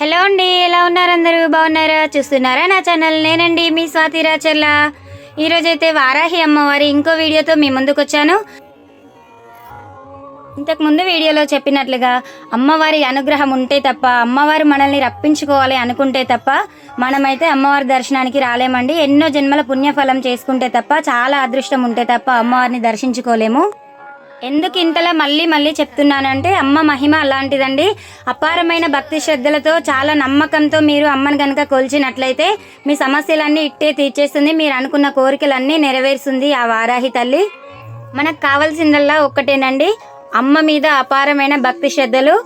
Hello అండి ఎలా ఉన్నారు అందరూ? బాగున్నారా? చూస్తున్నారా నా ఛానల్? నేనండి మీ స్వాతి రాచర్ల. ఈరోజైతే వారాహి అమ్మవారి ఇంకో వీడియోతో మీ ముందుకు వచ్చాను ఇంతకు ముందు వీడియోలో చెప్పినట్లుగా అమ్మవారి అనుగ్రహం ఉంటే తప్ప అమ్మవారు మనల్ని రప్పించుకోవాలి అనుకుంటే తప్ప మనమైతే అమ్మవారి దర్శనానికి రాలేమండి. ఎన్నో జన్మల పుణ్యఫలం చేసుకుంటే తప్ప చాలా అదృష్టం ఉంటే తప్ప అమ్మవారిని దర్శించుకోలేము. ఎందుకు ఇంతలా మళ్ళీ మళ్ళీ చెప్తున్నానంటే అమ్మ మహిమ అలాంటిదండి. అపారమైన భక్తి శ్రద్ధలతో చాలా నమ్మకంతో మీరు అమ్మని కనుక కొలిచినట్లయితే మీ సమస్యలన్నీ ఇట్టే తీర్చేస్తుంది మీరు అనుకున్న కోరికలన్నీ నెరవేరుస్తుంది ఆ వారాహి తల్లి. మనకు కావాల్సిందల్లా ఒక్కటేనండి. అమ్మ మీద అపారమైన భక్తి శ్రద్ధలు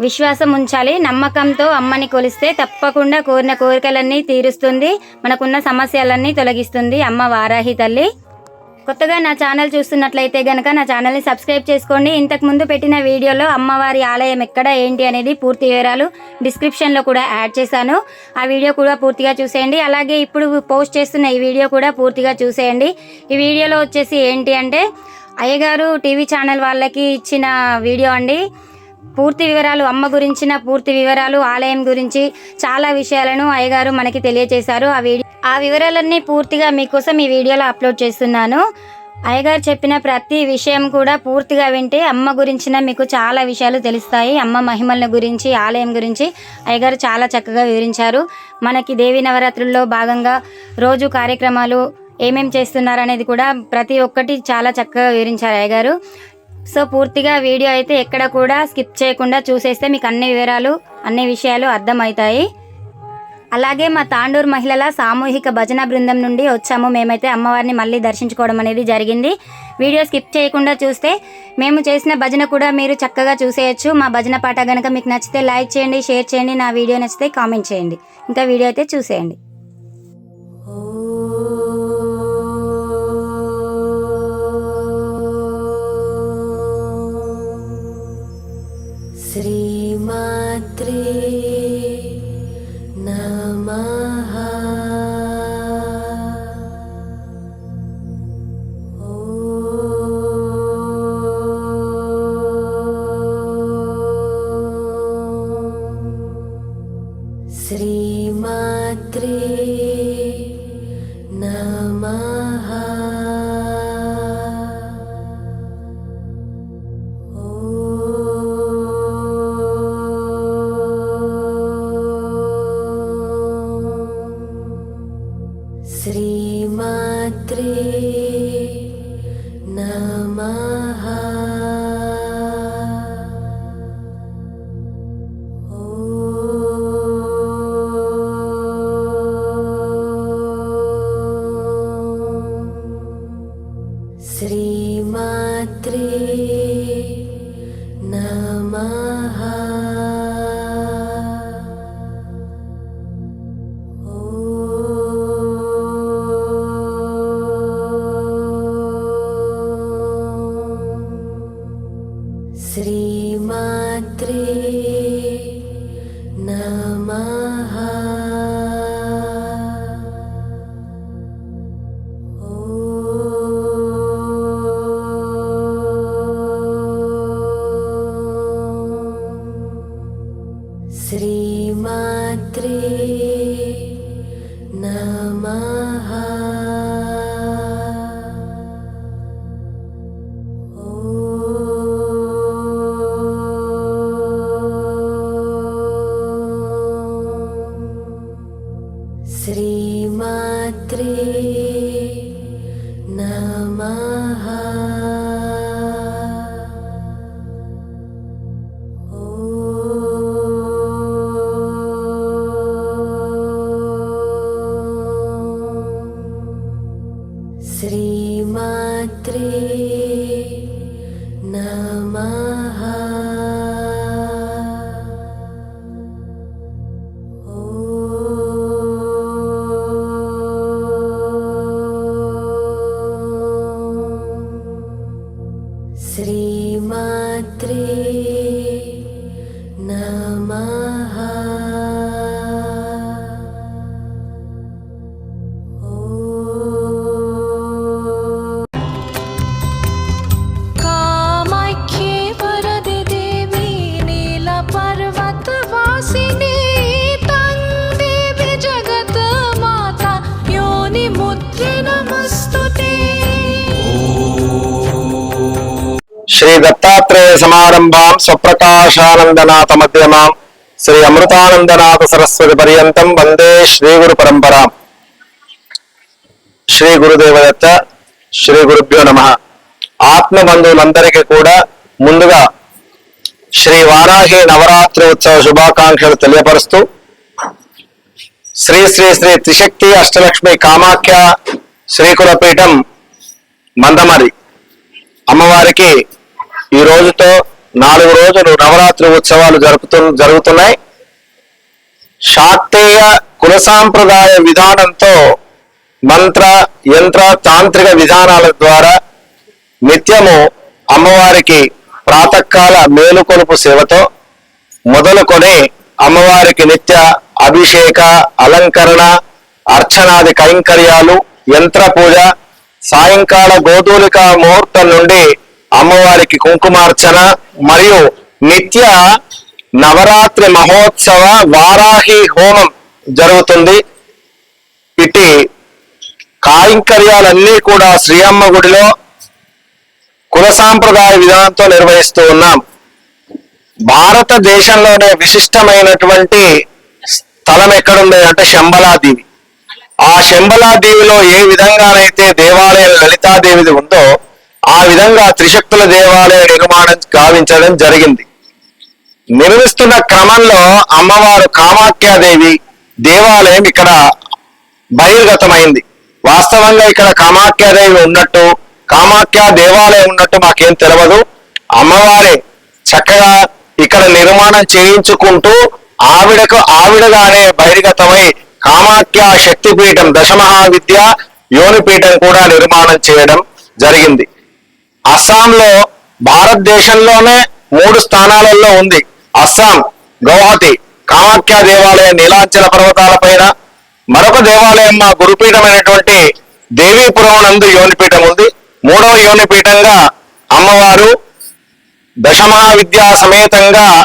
విశ్వాసం ఉంచాలి. నమ్మకంతో అమ్మని కొలిస్తే తప్పకుండా కోరిన కోరికలన్నీ తీరుస్తుంది మనకున్న సమస్యలన్నీ తొలగిస్తుంది అమ్మ వారాహి తల్లి. కొత్తగా నా ఛానల్ చూస్తున్నట్లయితే గనక నా ఛానల్ని సబ్స్క్రైబ్ చేసుకోండి. ఇంతకు ముందు పెట్టిన వీడియోలో అమ్మవారి ఆలయం ఎక్కడ ఏంటి అనేది పూర్తి వివరాలు డిస్క్రిప్షన్లో కూడా యాడ్ చేశాను. ఆ వీడియో కూడా పూర్తిగా చూసేయండి. అలాగే ఇప్పుడు పోస్ట్ చేస్తున్న ఈ వీడియో కూడా పూర్తిగా చూసేయండి. ఈ వీడియోలో వచ్చేసి ఏంటి అంటే అయ్యగారు టీవీ ఛానల్ వాళ్ళకి ఇచ్చిన వీడియో అండి. పూర్తి వివరాలు అమ్మ గురించిన పూర్తి వివరాలు ఆలయం గురించి చాలా విషయాలను అయ్యగారు మనకి తెలియజేశారు. ఆ వీడియో ఆ వివరాలన్నీ పూర్తిగా మీకోసం ఈ వీడియోలో అప్లోడ్ చేస్తున్నాను. అయ్యగారు చెప్పిన ప్రతి విషయం కూడా పూర్తిగా వింటే అమ్మ గురించిన మీకు చాలా విషయాలు తెలుస్తాయి. అమ్మ మహిమల గురించి ఆలయం గురించి అయ్యగారు చాలా చక్కగా వివరించారు. మనకి దేవి నవరాత్రుల్లో భాగంగా రోజు కార్యక్రమాలు ఏమేం చేస్తున్నారు అనేది కూడా ప్రతి ఒక్కటి చాలా చక్కగా వివరించారు అయ్యగారు. సో పూర్తిగా వీడియో అయితే ఎక్కడ కూడా స్కిప్ చేయకుండా చూసేస్తే మీకు అన్ని వివరాలు అన్ని విషయాలు అర్థమవుతాయి. అలాగే మా తాండూరు మహిళల సామూహిక భజన బృందం నుండి వచ్చాము. మేమైతే అమ్మవారిని మళ్ళీ దర్శించుకోవడం అనేది జరిగింది. వీడియో స్కిప్ చేయకుండా చూస్తే మేము చేసిన భజన కూడా మీరు చక్కగా చూసేయచ్చు. మా భజన పాట కనుక మీకు నచ్చితే లైక్ చేయండి షేర్ చేయండి నా వీడియో నచ్చితే కామెంట్ చేయండి. ఇంకా వీడియో అయితే చూసేయండి. श्रीमात्रे नमः श्रीमात्रे नमः श्रीमात्रे नमः శ్రీ దత్తాత్రేయ సమారంభాం స్వప్రకాశానందనాథ మధ్యమాం శ్రీ అమృతానందనాథ సరస్వతి పర్యంతం వందే శ్రీ గురు పరంపరాం శ్రీ గురుదేవదత్త శ్రీ గురుభ్యో నమ ఆత్మ బంధువులందరికీ కూడా ముందుగా శ్రీ వారాహి నవరాత్రి ఉత్సవ శుభాకాంక్షలు తెలియపరుస్తూ శ్రీ శ్రీ శ్రీ త్రిశక్తి అష్టలక్ష్మి కామాఖ్య శ్రీకులపీఠం మందమరి అమ్మవారికి ఈ రోజుతో నాలుగు రోజులు నవరాత్రి ఉత్సవాలు జరుపుతు జరుగుతున్నాయి. శాక్తేయ కుల సాంప్రదాయ విధానంతో మంత్ర యంత్ర తాంత్రిక విధానాల ద్వారా నిత్యము అమ్మవారికి ప్రాతకాల మేలుకొలుపు సేవతో మొదలుకొని అమ్మవారికి నిత్య అభిషేక అలంకరణ అర్చనాది కైంకర్యాలు యంత్ర పూజ సాయంకాల గోధూలిక ముహూర్తం నుండి అమ్మవారికి కుంకుమార్చన మరియు నిత్య నవరాత్రి మహోత్సవ వారాహి హోమం జరుగుతుంది. ఇటు కాయింకర్యాలన్నీ కూడా శ్రీయమ్మ గుడిలో కుల సాంప్రదాయ విధానంతో నిర్వహిస్తూ ఉన్నాం. భారతదేశంలోనే విశిష్టమైనటువంటి స్థలం ఎక్కడుంది అంటే శంబలాదేవి. ఆ శంబలాదేవిలో ఏ విధంగానైతే దేవాలయం లలితాదేవిది ఉందో ఆ విధంగా త్రిశక్తుల దేవాలయ నిర్మాణం గావించడం జరిగింది. నిర్మిస్తున్న క్రమంలో అమ్మవారు కామాఖ్యాదేవి దేవాలయం ఇక్కడ బహిర్గతమైంది. వాస్తవంగా ఇక్కడ కామాఖ్యాదేవి ఉన్నట్టు కామాఖ్య దేవాలయం ఉన్నట్టు మాకేం తెలియదు అమ్మవారే చక్కగా ఇక్కడ నిర్మాణం చేయించుకుంటూ ఆవిడకు ఆవిడగానే బహిర్గతమై కామాఖ్య శక్తిపీఠం దశమహావిద్య యోనిపీఠం కూడా నిర్మాణం చేయడం జరిగింది. అస్సాంలో భారతదేశంలోనే మూడు స్థానాలలో ఉంది. అస్సాం గౌహతి కామాఖ్య దేవాలయం నీలాంచల పర్వతాల పైన. మరొక దేవాలయం మా గురుపీఠమైనటువంటి దేవీపురం నందు యోనిపీఠం ఉంది. మూడవ యోనిపీఠంగా అమ్మవారు దశమహావిద్యా సమేతంగా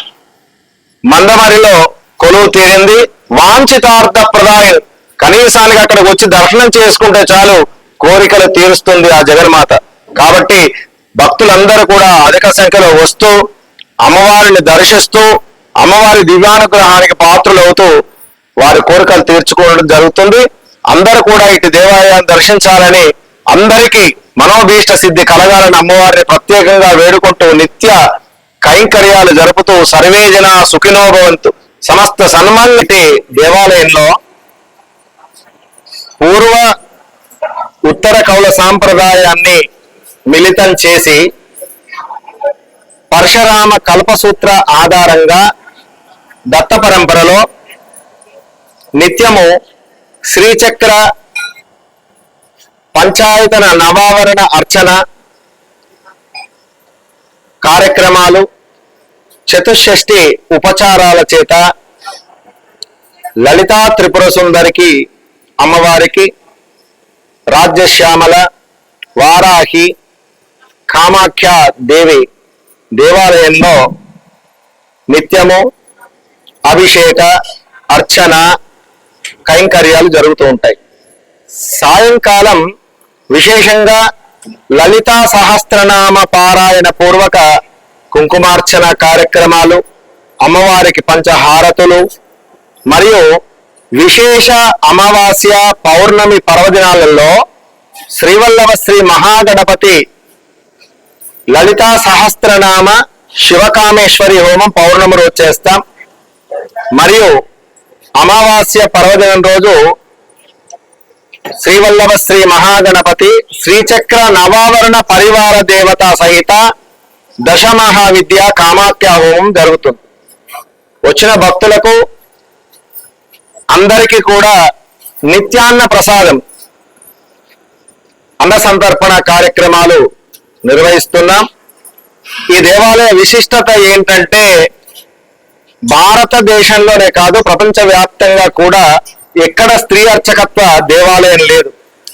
మందమరిలో కొలువు తీరింది. వాంఛితార్థ ప్రదాయం. కనీసానికి అక్కడికి వచ్చి దర్శనం చేసుకుంటే చాలు కోరికలు తీరుస్తుంది ఆ జగన్మాత. కాబట్టి భక్తులందరూ కూడా అధిక సంఖ్యలో వస్తూ అమ్మవారిని దర్శిస్తూ అమ్మవారి దివ్యానుగ్రహానికి పాత్రలవుతూ వారి కోరికలు తీర్చుకోవడం జరుగుతుంది. అందరూ కూడా ఇటు దేవాలయాన్ని దర్శించాలని అందరికీ మనోభీష్ట సిద్ధి కలగాలని అమ్మవారిని ప్రత్యేకంగా వేడుకుంటూ నిత్య కైంకర్యాలు జరుపుతూ సర్వే జన సుఖినోభవంతు సమస్త సన్మాన్యటి దేవాలయంలో. పూర్వ ఉత్తర కౌల సాంప్రదాయాన్ని మిళితం చేసి పరశురామ కల్పసూత్ర ఆధారంగా దత్త పరంపరలో నిత్యము శ్రీచక్ర పంచాయతన నవావరణ అర్చన కార్యక్రమాలు చతుషష్ఠి ఉపచారాల చేత లలితా త్రిపుర సుందరికి అమ్మవారికి రాజ్యశ్యామల వారాహి కామాఖ్య దేవి దేవాలయంలో నిత్యము అభిషేక అర్చన కైంకర్యాలు జరుగుతూ ఉంటాయి. సాయంకాలం విశేషంగా లలితా సహస్రనామ పారాయణ పూర్వక కుంకుమార్చన కార్యక్రమాలు అమ్మవారికి పంచహారతులు మరియు విశేష అమావాస్య పౌర్ణమి పర్వదినాలలో శ్రీవల్లభ శ్రీ మహాగణపతి లలితా సహస్రనామ శివకామేశ్వరి హోమం పౌర్ణమి రోజు చేస్తాం. మరియు అమావాస్య పర్వదినం రోజు శ్రీవల్లభ శ్రీ మహాగణపతి శ్రీచక్ర నవావరణ పరివార దేవత సహిత దశమహావిద్య కామాఖ్య హోమం జరుగుతుంది. వచ్చిన భక్తులకు అందరికీ కూడా నిత్యాన్న ప్రసాదం. అన్న సంతర్పణ కార్యక్రమాలు నిర్వహిస్తున్నాం. ఈ దేవాలయ విశిష్టత ఏంటంటే భారతదేశంలోనే కాదు ప్రపంచ వ్యాప్తంగా కూడా ఎక్కడ స్త్రీ అర్చకత్వ దేవాలయం లేదు.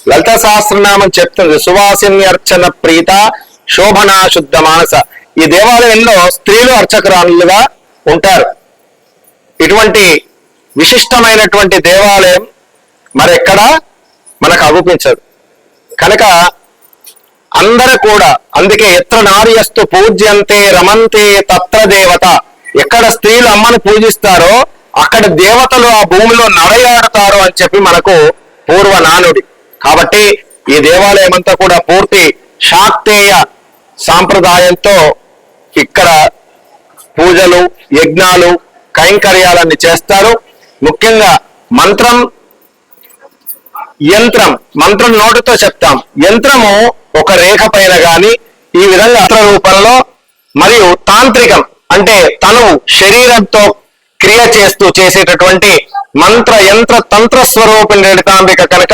లలిత సహస్రనామం చెప్తుంది సువాసిని అర్చన ప్రీత శోభనా శుద్ధ మానస. ఈ దేవాలయంలో స్త్రీలు అర్చకురాలుగా ఉంటారు. ఇటువంటి విశిష్టమైనటువంటి దేవాలయం మరెక్కడా? మనకు అగుపించదు. కనుక అందరూ కూడా అందుకే ఎత్ర నార్యస్తు పూజ్యంతే రమంతే తత్ర దేవత. ఎక్కడ స్త్రీలు అమ్మను పూజిస్తారో అక్కడ దేవతలు ఆ భూమిలో నడయాడుతారు అని చెప్పి మనకు పూర్వ నానుడి. కాబట్టి ఈ దేవాలయం అంతా కూడా పూర్తి శాక్తేయ సాంప్రదాయంతో ఇక్కడ పూజలు యజ్ఞాలు కైంకర్యాలన్నీ చేస్తారు. ముఖ్యంగా మంత్రం యంత్రం మంత్రం నోటితో చెప్తాం. యంత్రము ఒక రేఖ పైన గాని ఈ విధంగా అత్ర రూపంలో మరియు తాంత్రికం అంటే తను శరీరంతో క్రియ చేస్తూ చేసేటటువంటి మంత్ర యంత్ర తంత్ర స్వరూపం లలితాంబిక కనుక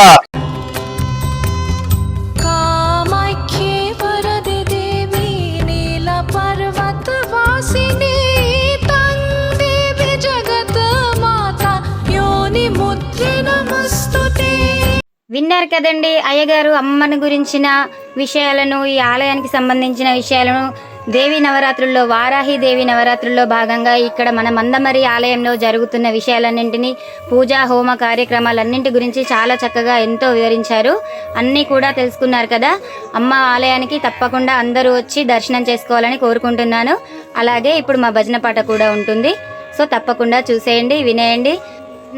విన్నారు కదండి అయ్యగారు అమ్మని గురించిన విషయాలను ఈ ఆలయానికి సంబంధించిన విషయాలను. దేవి నవరాత్రుల్లో వారాహి దేవి నవరాత్రుల్లో భాగంగా ఇక్కడ మన మందమరి ఆలయంలో జరుగుతున్న విషయాలన్నింటినీ పూజా హోమ కార్యక్రమాలన్నింటి గురించి చాలా చక్కగా ఎంతో వివరించారు. అన్నీ కూడా తెలుసుకున్నారు కదా. అమ్మ ఆలయానికి తప్పకుండా అందరూ వచ్చి దర్శనం చేసుకోవాలని కోరుకుంటున్నాను. అలాగే ఇప్పుడు మా భజన పాట కూడా ఉంటుంది. సో తప్పకుండా చూసేయండి వినేయండి.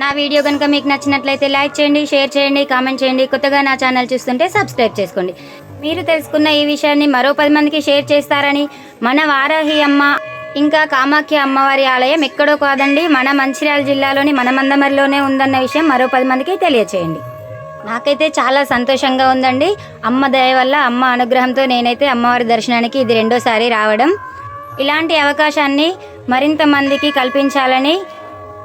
నా వీడియో కనుక మీకు నచ్చినట్లయితే లైక్ చేయండి షేర్ చేయండి కామెంట్ చేయండి. కొత్తగా నా ఛానల్ చూస్తుంటే సబ్స్క్రైబ్ చేసుకోండి. మీరు తెలుసుకున్న ఈ విషయాన్ని మరో పది మందికి షేర్ చేస్తారని మన వారాహి అమ్మ ఇంకా కామాఖ్య అమ్మవారి ఆలయం ఎక్కడో కాదండి మన మంచిర్యాల జిల్లాలోని మన మందమరిలోనే ఉందన్న విషయం మరో పది మందికి తెలియచేయండి. నాకైతే చాలా సంతోషంగా ఉందండి. అమ్మ దయ వల్ల అమ్మ అనుగ్రహంతో నేనైతే అమ్మవారి దర్శనానికి ఇది రెండోసారి రావడం. ఇలాంటి అవకాశాన్ని మరింత మందికి కల్పించాలని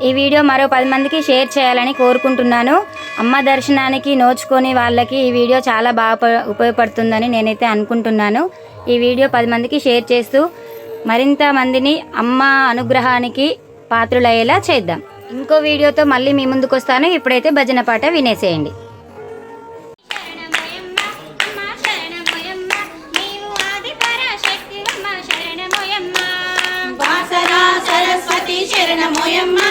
ఈ వీడియో మరో పది మందికి షేర్ చేయాలని కోరుకుంటున్నాను. అమ్మ దర్శనానికి నోచుకొని వాళ్ళకి ఈ వీడియో చాలా బాగా ఉపయోగపడుతుందని నేనైతే అనుకుంటున్నాను. ఈ వీడియో పది మందికి షేర్ చేస్తూ మరింత మందిని అమ్మ అనుగ్రహానికి పాత్రులయ్యేలా చేద్దాం. ఇంకో వీడియోతో మళ్ళీ మీ ముందుకు వస్తాను. ఇప్పుడైతే భజన పాట వినేసేయండి. శరణమోయమ్మ అమ్మ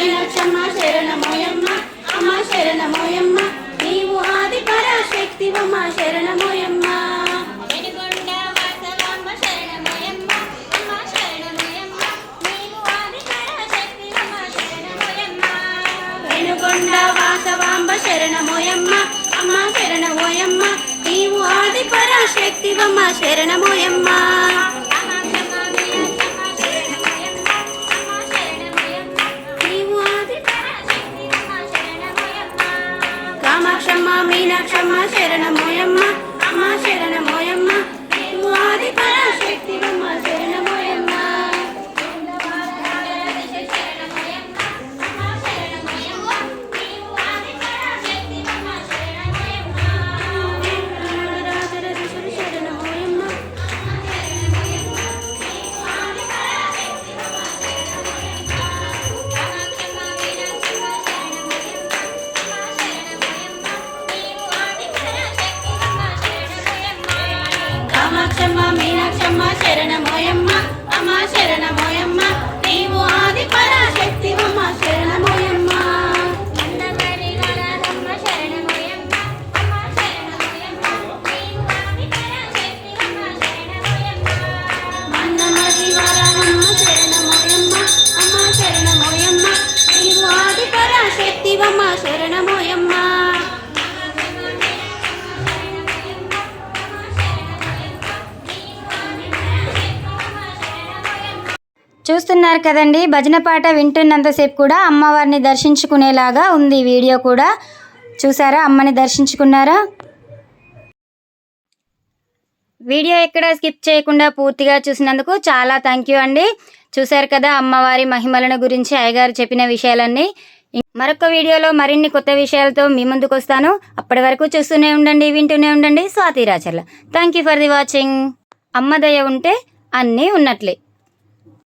మీనాక్షమ్మ శరణమోయమ్మ. అమ్మ శరణమోయమ్మ. నీవు ఆది పరాశక్తివమ్మ శరణమోయమ్మ. వెనుగొండ వాసవాంబ శరణమోయమ్మ. అమ్మ శరణమోయమ్మ. నీవు ఆది పరాశక్తివమ్మ శరణమోయమ్మ. మీనాక్షమ్మ శరణమోయమ్మ అమ్మ శరణమోయమ్మ. చూస్తున్నారు కదండి. భజన పాట వింటున్నంతసేపు కూడా అమ్మవారిని దర్శించుకునేలాగా ఉంది వీడియో కూడా. చూసారా? అమ్మని దర్శించుకున్నారా? వీడియో ఎక్కడ స్కిప్ చేయకుండా పూర్తిగా చూసినందుకు చాలా థ్యాంక్ యూ అండి. చూశారు కదా అమ్మవారి మహిమలను గురించి అయ్యగారు చెప్పిన విషయాలన్నీ. మరొక వీడియోలో మరిన్ని కొత్త విషయాలతో మీ ముందుకు వస్తాను. అప్పటి వరకు చూస్తూనే ఉండండి వింటూనే ఉండండి. Swathi Racharla. Thank you for the watching. అమ్మదయ ఉంటే అన్నీ ఉన్నట్లే.